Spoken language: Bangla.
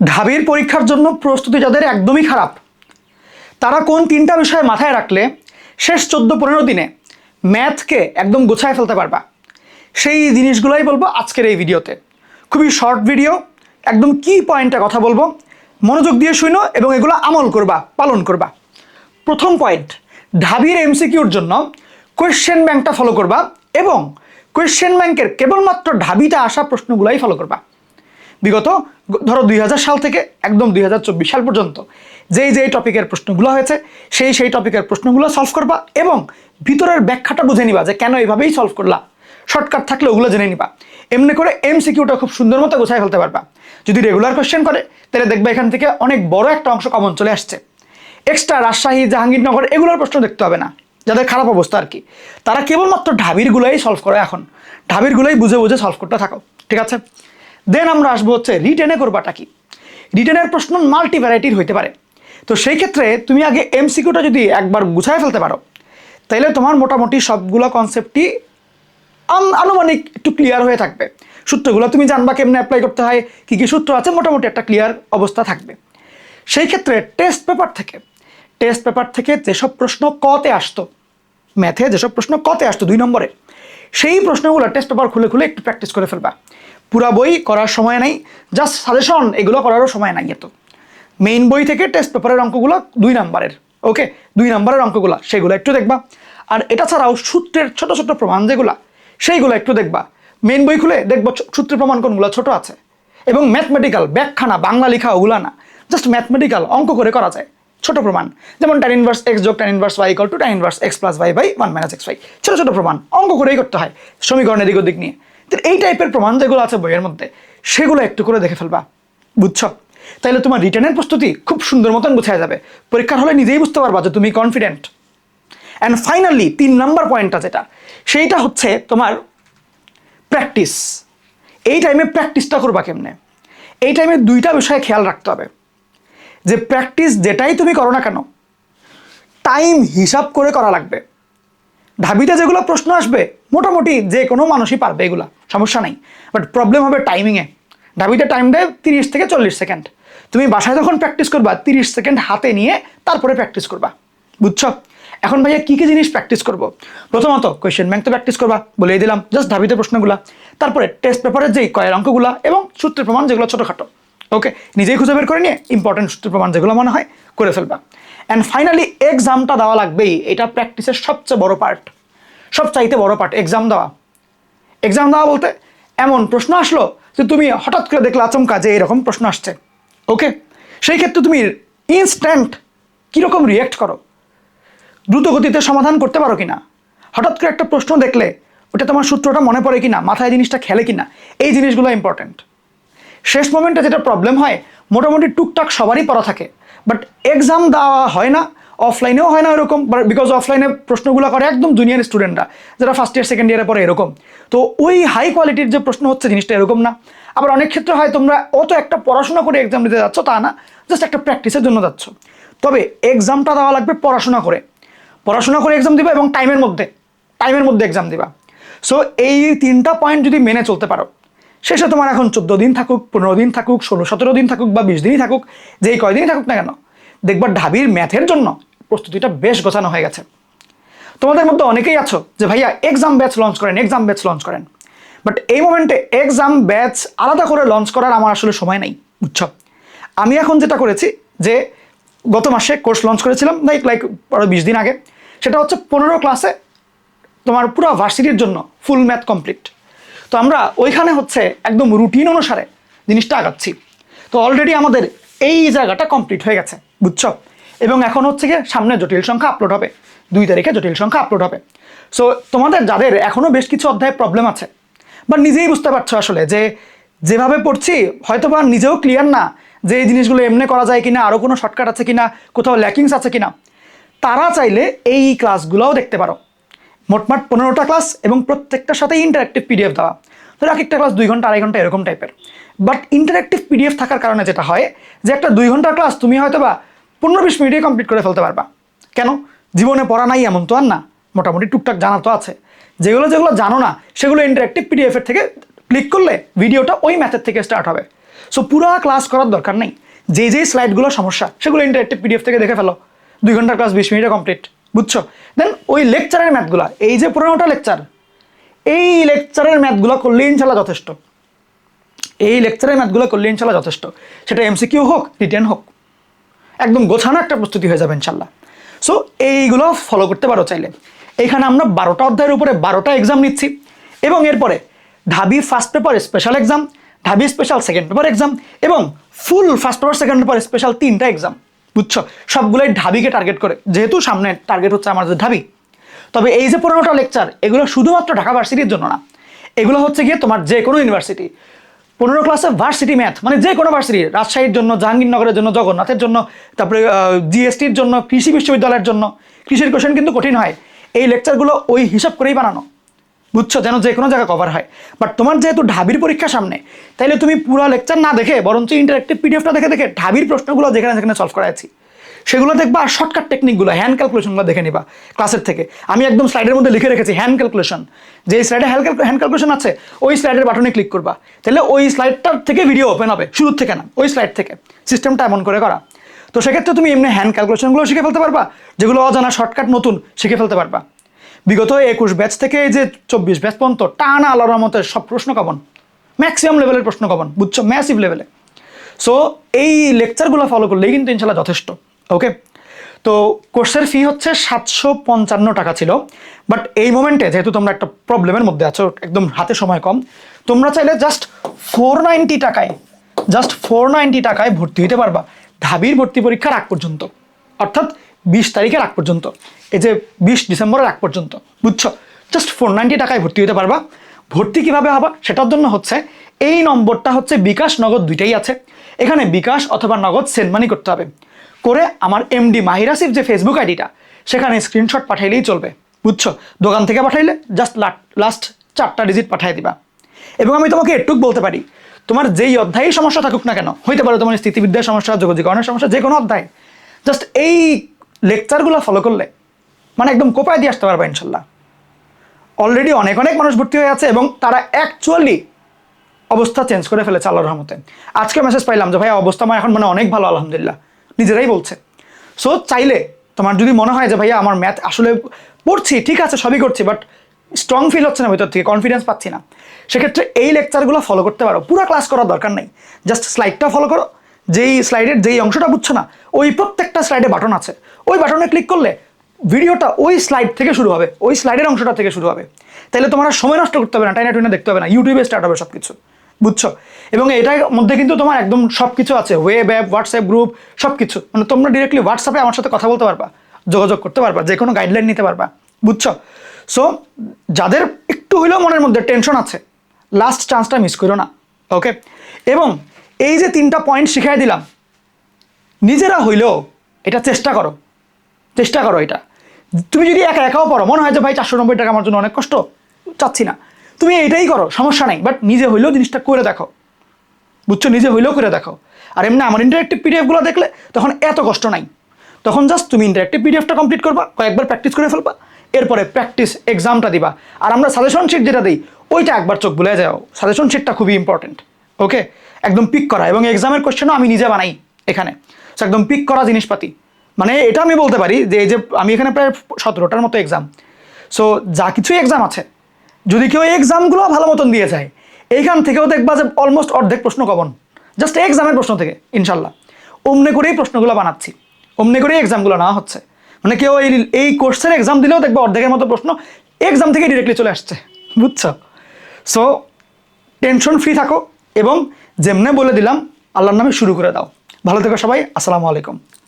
ঢাবির পরীক্ষার জন্য প্রস্তুতি যাদের একদমই খারাপ, তারা কোন তিনটা বিষয় মাথায় রাখলে শেষ চোদ্দ পনেরো দিনে ম্যাথকে একদম গুছায় ফেলতে পারবা? সেই জিনিসগুলোই বলব আজকের এই ভিডিওতে। খুবই শর্ট ভিডিও, একদম কি পয়েন্টটা কথা বলব, মনোযোগ দিয়ে শুনো এবং এগুলো আমল করবা, পালন করবা। প্রথম পয়েন্ট, ঢাবির এমসিকিউর জন্য কোয়েশ্চেন ব্যাংকটা ফলো করবা এবং কোয়েশ্চেন ব্যাংকের কেবলমাত্র ঢাবিতে আসা প্রশ্নগুলাই ফলো করবা। বিগত ধরো দুই হাজার সাল থেকে একদম দুই হাজার চব্বিশ সাল পর্যন্ত যেই যেই টপিকের প্রশ্নগুলো হয়েছে, সেই সেই টপিকের প্রশ্নগুলো সলভ করবা এবং ভিতরের ব্যাখ্যাটা বুঝে নিবা যে কেন এইভাবেই সলভ করলা। শর্টকাট থাকলে ওগুলো জেনে নিবা। এমনি করে এমসিকিউটা খুব সুন্দর মতো গোছায় ফেলতে পারবা। যদি রেগুলার কোয়েশ্চেন করে, তাহলে দেখবে এখান থেকে অনেক বড় একটা অংশ কমন চলে আসছে। এক্সট্রা রাজশাহী, জাহাঙ্গীরনগর এগুলোর প্রশ্ন দেখতে হবে না। যাদের খারাপ অবস্থা আর কি। তারা কেবলমাত্র ঢাবিরগুলোই সলভ করে এখন। ঢাবিরগুলোই বুঝে বুঝে সলভ করতে থাকো। ঠিক আছে? দেন আমরা আসব হচ্ছে রিটেনে করবাটা কি? রিটেনের প্রশ্ন মাল্টি ভ্যারাইটির হইতে পারে। তো সেই ক্ষেত্রে তুমি আগে এমসিকিউটা যদি একবার গুছায় ফেলতে পারো তাহলে তোমার মোটামুটি সবগুলো কনসেপ্টই আন- আনুমানিক একটু ক্লিয়ার হয়ে থাকবে। সূত্রগুলো তুমি জানবা কেমনে অ্যাপ্লাই করতে হয়, কী কী সূত্র আছে, মোটামুটি একটা ক্লিয়ার অবস্থা থাকবে। সেই ক্ষেত্রে টেস্ট পেপার থেকে টেস্ট পেপার থেকে যেসব প্রশ্ন কতে আসতো ম্যাথে যেসব প্রশ্ন কতে আসতো দুই নম্বরে, সেই প্রশ্নগুলো টেস্ট পেপার খুলে খুলে একটু প্র্যাকটিস করে ফেলবা। পুরা বই করার সময় নাই জাস্ট সাজেশন এগুলো করারও সময় নাই এত। মেইন বই থেকে টেস্ট পেপারের অঙ্কগুলো দুই নাম্বারের ওকে দুই নাম্বারের অঙ্কগুলো, সেগুলো একটু দেখবা। আর এটা ছাড়াও সূত্রের ছোট ছোট প্রমাণ যেগুলো, সেইগুলো একটু দেখবা। মেইন বই খুলে দেখব সূত্রের প্রমাণ কোনগুলো ছোট আছে। এবং ম্যাথমেটিক্যাল ব্যাখ্যা না বাংলা লেখা ওগুলো না জাস্ট ম্যাথমেটিক্যাল অঙ্ক করে করা যায়। ছোট প্রমাণ। যেমন ট্যান ইনভার্স এক্স যোগ tan inverse y equal to tan inverse x plus y by one minus x y ছোটো ছোটো প্রমাণ, অঙ্ক করেই করতে হয়। সমীকরণ এদিক ওদিক নিয়ে। এই টাইপের প্রমাণ যেগুলো আছে বইয়ের মধ্যে, সেগুলো একটু করে দেখে ফেলবা। বুঝছ? তাইলে তোমার রিটার্নের প্রস্তুতি খুব সুন্দর মতন বোঝায় যাবে। পরীক্ষার হলে নিজেই বুঝতে পারবা যে তুমি কনফিডেন্ট অ্যান্ড ফাইনালি তিন নাম্বার পয়েন্টটা যেটা, সেইটা হচ্ছে তোমার প্র্যাকটিস এই টাইমে প্র্যাকটিসটা করবা কেমনে? এই টাইমে দুইটা বিষয়ে খেয়াল রাখতে হবে। যে প্র্যাকটিস যেটাই তুমি করো না কেন টাইম হিসাব করে করা লাগবে। ঢাবিতে যেগুলো প্রশ্ন আসবে, মোটামুটি যে কোনো মানুষই পারবে এগুলা, সমস্যা নেই। বাট প্রবলেম হবে টাইমিংয়ে ঢাবিতে টাইম দেয় তিরিশ থেকে চল্লিশ সেকেন্ড তুমি বাসায় যখন প্র্যাকটিস করবা, তিরিশ সেকেন্ড হাতে নিয়ে তারপরে প্র্যাকটিস করবা। বুঝছ? এখন ভাইয়া কী কী জিনিস প্র্যাকটিস করব? প্রথমত কোয়েশ্চেন ব্যাংক তো প্র্যাকটিস করবা, বলেই দিলাম জাস্ট ঢাবিতে প্রশ্নগুলা। তারপরে টেস্ট পেপারের যেই কয়ের অঙ্কগুলা এবং সূত্রের প্রমাণ যেগুলো ছোটোখাটো। ওকে নিজেই খুঁজে বের করে নিয়ে ইম্পর্টেন্ট সূত্রের প্রমাণ যেগুলো মনে হয় করে ফেলবা। অ্যান্ড ফাইনালি এক্সামটা দেওয়া লাগবেই। এটা প্র্যাকটিসের সবচেয়ে বড় পার্ট সবচাইতে বড় পার্ট এক্সাম দেওয়া। এক্সাম দেওয়া বলতে এমন প্রশ্ন আসলো যে তুমি হঠাৎ করে দেখলে আচমকা যে এরকম প্রশ্ন আসছে। ওকে সেই ক্ষেত্রে তুমি ইনস্ট্যান্ট কীরকম রিয়্যাক্ট করো? দ্রুত গতিতে সমাধান করতে পারো কিনা? হঠাৎ করে একটা প্রশ্ন দেখলে ওটা তোমার সূত্রটা মনে পড়ে কিনা? মাথায় জিনিসটা খেলে কিনা? এই জিনিসগুলো ইম্পর্ট্যান্ট শেষ মোমেন্টে যেটা প্রবলেম হয়, মোটামুটি টুকটাক সবারই পড়া থাকে। বাট এক্সাম দেওয়া হয় না অফলাইনেও হয় না এরকম বিকজ অফলাইনে প্রশ্নগুলো করে একদম জুনিয়র স্টুডেন্টরা যারা ফার্স্ট ইয়ার সেকেন্ড ইয়ারে পরে এরকম। তো ওই হাই কোয়ালিটির যে প্রশ্ন হচ্ছে জিনিসটা এরকম না। আবার অনেক ক্ষেত্রে হয় তোমরা অত একটা পড়াশোনা করে এক্সাম দিতে যাচ্ছ, তা না জাস্ট একটা প্র্যাকটিসের জন্য যাচ্ছ। তবে এক্সামটা দেওয়া লাগবে পড়াশোনা করে। পড়াশোনা করে এক্সাম দিবা এবং টাইমের মধ্যে টাইমের মধ্যে এক্সাম দিবা। সো এই তিনটা পয়েন্ট যদি মেনে চলতে পারো শেষে তোমার এখন চোদ্দ দিন থাকুক, পনেরো দিন থাকুক, ষোলো, সতেরো দিন থাকুক বা বিশ দিনই থাকুক, যেই কয়দিনই থাকুক না কেন, দেখবা ঢাবির ম্যাথের জন্য প্রস্তুতিটা বেশ গোছানো হয়ে গেছে। তোমাদের মধ্যে অনেকেই আছো যে, ভাইয়া এক্সাম ব্যাচ লঞ্চ করেন এক্সাম ব্যাচ লঞ্চ করেন। বাট এই মোমেন্টে এক্সাম ব্যাচ আলাদা করে লঞ্চ করার আমার আসলে সময় নাই, বুঝছ? আমি এখন যেটা করেছি যে, গত মাসে কোর্স লঞ্চ করেছিলাম লাইক লাইক আরও বিশ দিন আগে। সেটা হচ্ছে পনেরো ক্লাসে তোমার পুরো ভার্সিটির জন্য ফুল ম্যাথ কমপ্লিট তো আমরা ওইখানে হচ্ছে একদম রুটিন অনুসারে জিনিসটা আগাচ্ছি। তো অলরেডি আমাদের এই জায়গাটা কমপ্লিট হয়ে গেছে, বুঝছ? এবং এখন হচ্ছে গিয়ে সামনে জটিল সংখ্যা আপলোড হবে, দুই তারিখে জটিল সংখ্যা আপলোড হবে। সো তোমাদের যাদের এখনও বেশ কিছু অধ্যায়ে প্রবলেম আছে, বা নিজেই বুঝতে পারছ আসলে যে যেভাবে পড়ছি হয়তো বা নিজেও ক্লিয়ার না যে এই জিনিসগুলো এমনি করা যায় কিনা আরও কোনো শর্টকাট আছে কিনা, কোথাও ল্যাকিংস আছে কিনা, তারা চাইলে এই ক্লাসগুলোও দেখতে পারো। মোটমাট পনেরোটা ক্লাস এবং প্রত্যেকটার সাথে ইন্টারাক্টিভ পিডিএফ দেওয়া। ধরো এক একটা ক্লাস দুই ঘণ্টা, আড়াই ঘণ্টা এরকম টাইপের বাট ইন্টারাক্টিভ পিডিএফ থাকার কারণে যেটা হয়, যে একটা দুই ঘণ্টার ক্লাস তুমি হয়তো বা পনেরো বিশ মিনিটে কমপ্লিট করে ফেলতে পারবা। কেন? জীবনে পড়া নাই এমন তো আর না। মোটামুটি টুকটাক জানা তো আছে। যেগুলো যেগুলো জানো না, সেগুলো ইন্টারাক্টিভ পিডিএফের থেকে ক্লিক করলে ভিডিওটা ওই ম্যাথের থেকে স্টার্ট হবে। সো পুরো ক্লাস করার দরকার নেই। যে যেই স্লাইডগুলো সমস্যা, সেগুলো ইন্টারেক্টিভ পিডিএফ থেকে দেখে ফেলো। দুই ঘণ্টার ক্লাস বিশ মিনিটে কমপ্লিট বুঝছ? দেন ওই লেকচারের ম্যাথগুলো এই যে পুরোনোটা লেকচার এই লেকচারের ম্যাথগুলো করলে ইনশাল্লাহ যথেষ্ট। এই লেকচারের ম্যাথগুলো করলে ইনশাল্লাহ যথেষ্ট। সেটা এমসিকিউ হোক রিটেন হোক, একদম গোছানো একটা প্রস্তুতি হয়ে যাবে ইনশাল্লাহ। সো এইগুলো ফলো করতে পারো চাইলে। এখানে আমরা বারোটা অধ্যায়ের উপরে বারোটা এক্সাম নিচ্ছি, এবং এরপরে Dhabi first paper special exam Dhabi special second paper exam এবং full first paper second paper special তিনটা এক্সাম বুঝছ? সবগুলোই ঢাবিকে টার্গেট করে। যেহেতু সামনে টার্গেট হচ্ছে আমাদের ঢাবি। তবে এই যে পনেরোটা লেকচার এগুলো শুধুমাত্র ঢাকা ভার্সিটির জন্য না, এগুলো হচ্ছে গিয়ে তোমার যে কোনো ইউনিভার্সিটি পনেরো ক্লাসে ভার্সিটি ম্যাথ মানে যে কোনো ভার্সিটি রাজশাহীর জন্য, জাহাঙ্গীরনগরের জন্য, জগন্নাথের জন্য, তারপরে জিএসটির জন্য, কৃষি বিশ্ববিদ্যালয়ের জন্য, কৃষির কোশ্চেন কিন্তু কঠিন হয়। এই লেকচারগুলো ওই হিসাব করেই বানানো। বুঝছ? যেন যে কোনো জায়গায় কভার হয়। বাট তোমার যেহেতু ঢাবির পরীক্ষা সামনে, তাইলে তুমি পুরো লেকচার না দেখে, বরঞ্চ ইন্টারেক্টিভ পিডিএফটা দেখে দেখে ঢাবির প্রশ্নগুলো যেখানে যেখানে সলভ করাচ্ছি সেগুলো দেখবা, আর শর্টকাট টেকনিকগুলো হ্যান্ড ক্যালকুলেশনগুলো দেখে নিবা ক্লাসের থেকে। আমি একদম স্লাইডের মধ্যে লিখে রেখেছি হ্যান্ড ক্যালকুলেশন যে স্লাইডে হ্যান্ড হ্যান্ড ক্যালকুলেশন আছে, ওই স্লাইডের বাটনে ক্লিক করবা। তাহলে ওই স্লাইডটার থেকে ভিডিও ওপেন হবে, শুরুর থেকে না, ওই স্লাইড থেকে। সিস্টেমটা এমন করে করা। তো সেক্ষেত্রে তুমি এমনি হ্যান্ড ক্যালকুলেশনগুলো শিখে ফেলতে পারবা, যেগুলো অজানা শর্টকাট নতুন, শিখে ফেলতে পারবা। বিগত একুশ ব্যাচ থেকে যে চব্বিশ ব্যাচ পর্যন্ত টানা আলার মতো সব প্রশ্ন কমন ম্যাক্সিমাম লেভেলের প্রশ্ন কমন বুঝছ? ম্যাসিভ লেভেলে সো এই লেকচারগুলো ফলো করলেই কিন্তু ইনশাল্লাহ যথেষ্ট ওকে তো কোর্সের ফি হচ্ছে সাতশো পঞ্চান্ন টাকা ছিল। বাট এই মোমেন্টে যেহেতু তোমরা একটা প্রবলেমের মধ্যে আছো, একদম হাতে সময় কম, তোমরা চাইলে জাস্ট ফোর নাইনটি টাকায় জাস্ট ফোর নাইনটি টাকায় ভর্তি হতে পারবা। ঢাবির ভর্তি পরীক্ষার আগ পর্যন্ত। অর্থাৎ বিশ তারিখের আগ পর্যন্ত। এই যে বিশ ডিসেম্বরের আগ পর্যন্ত, বুঝছ? জাস্ট ফোর নাইনটি টাকায় ভর্তি হতে পারবা। ভর্তি কীভাবে হবা? সেটার জন্য হচ্ছে এই নম্বরটা হচ্ছে বিকাশ নগদ দুইটাই আছে। এখানে বিকাশ অথবা নগদ সেন্ড মানি করতে হবে। করে আমার এমডি মাহিরাসিফ যে ফেসবুক আইডিটা সেখানে স্ক্রিনশট পাঠাইলেই চলবে, বুঝছ? দোকান থেকে পাঠাইলে জাস্ট লাস্ট চারটা ডিজিট পাঠিয়ে দিবা। এবং আমি তোমাকে এটুক বলতে পারি, তোমার যেই অধ্যায়েই সমস্যা থাকুক না কেন, হইতে পারে তোমার স্থিতিবিদ্যার সমস্যা যোগাযোগকরণের সমস্যা যে কোনো অধ্যায় জাস্ট এই লেকচারগুলো ফলো করলে মানে একদম কোপায় দিয়ে আসতে পারবে ইনশাল্লাহ। অলরেডি অনেক অনেক মানুষ ভর্তি হয়ে আছে এবং তারা অ্যাকচুয়ালি অবস্থা চেঞ্জ করে ফেলেছে আল্লাহর রহমতে। আজকে মেসেজ পাইলাম যে ভাই অবস্থা আমার এখন মানে অনেক ভালো, আলহামদুলিল্লাহ। নিজেরাই বলছে। সো চাইলে তোমার যদি মনে হয় যে, ভাইয়া, আমার ম্যাথ আসলে পড়ছি, ঠিক আছে, সবই করছি বাট স্ট্রং ফিল হচ্ছে না ভিতর থেকে কনফিডেন্স পাচ্ছি না। সেক্ষেত্রে এই লেকচারগুলো ফলো করতে পারো। পুরো ক্লাস করার দরকার নেই। জাস্ট স্লাইডটা ফলো করো। যেই স্লাইডের যেই অংশটা বুঝছ না, ওই প্রত্যেকটা স্লাইডে বাটন আছে। ওই বাটনে ক্লিক করলে ভিডিওটা ওই স্লাইড থেকে শুরু হবে, ওই স্লাইডের অংশটা থেকে শুরু হবে। তাহলে তোমার সময় নষ্ট করতে হবে না, টাইনা টুইনা দেখতে হবে না ইউটিউবে স্টার্ট হবে সব কিছু বুঝছ? এবং এটার মধ্যে কিন্তু তোমার একদম সব কিছু আছে ওয়েব অ্যাপ হোয়াটসঅ্যাপ গ্রুপ সব কিছু মানে তোমরা ডিরেক্টলি হোয়াটসঅ্যাপে আমার সাথে কথা বলতে পারবা, যোগাযোগ করতে পারবা, যে কোনো গাইডলাইন নিতে পারবা, বুঝছ? সো যাদের একটু হইলেও মনের মধ্যে টেনশন আছে লাস্ট চান্সটা মিস করো না ওকে এবং এই যে তিনটা পয়েন্ট শিখাই দিলাম, নিজেরা হইলেও এটা চেষ্টা করো। চেষ্টা করো এটা। তুমি যদি একা একাও পড়ো মনে হয় যে ভাই চারশো নব্বই টাকা আমার জন্য অনেক কষ্ট চাচ্ছি না। তুমি এটাই করো সমস্যা নাই বাট নিজে হইলেও জিনিসটা করে দেখো। বুঝছ? নিজে হইলেও করে দেখো। আর এমনি আমার ইন্টারেক্টিভ পিডিএফগুলো দেখলে তখন এত কষ্ট নাই। তখন জাস্ট তুমি ইন্টারেক্টিভ পিডিএফটা কমপ্লিট করবা কয়েকবার প্র্যাকটিস করে ফেলবা এরপরে প্র্যাকটিস এক্সামটা দিবা। আর আমরা সাজেশন শিট যেটা দিই ওইটা একবার চোখ বুলে যাও। সাজেশন শিটটা খুবই ইম্পর্টেন্ট ওকে একদম পিক করা। এবং এক্সামের কোশ্চেনও আমি নিজে বানাই এখানে। So, একদম পিক করা জিনিসপাতি। মানে এটা আমি বলতে পারি যে এই যে আমি এখানে প্রায় সতেরোটার মতো এক্সাম সো যা কিছু এক্সাম আছে, যদি কেউ এক্সামগুলো ভালো মতন দিয়ে যায়, এইখান থেকেও দেখবা যে অলমোস্ট অর্ধেক প্রশ্ন কমন জাস্ট এক্সামের প্রশ্ন থেকে, ইনশাল্লাহ। অমনে করেই প্রশ্নগুলো বানাচ্ছি। অমনে করেই এক্সামগুলো নেওয়া হচ্ছে। মানে কেউ এই এই কোর্সের এক্সাম দিলেও দেখবে অর্ধেকের মতো প্রশ্ন এক্সাম থেকে ডিরেক্টলি চলে আসছে। বুঝছ? সো টেনশন ফ্রি থাকো এবং যেমনে বলে দিলাম, আল্লাহর নামে শুরু করে দাও। ভালো থেকো সবাই, আসসালামু আলাইকুম।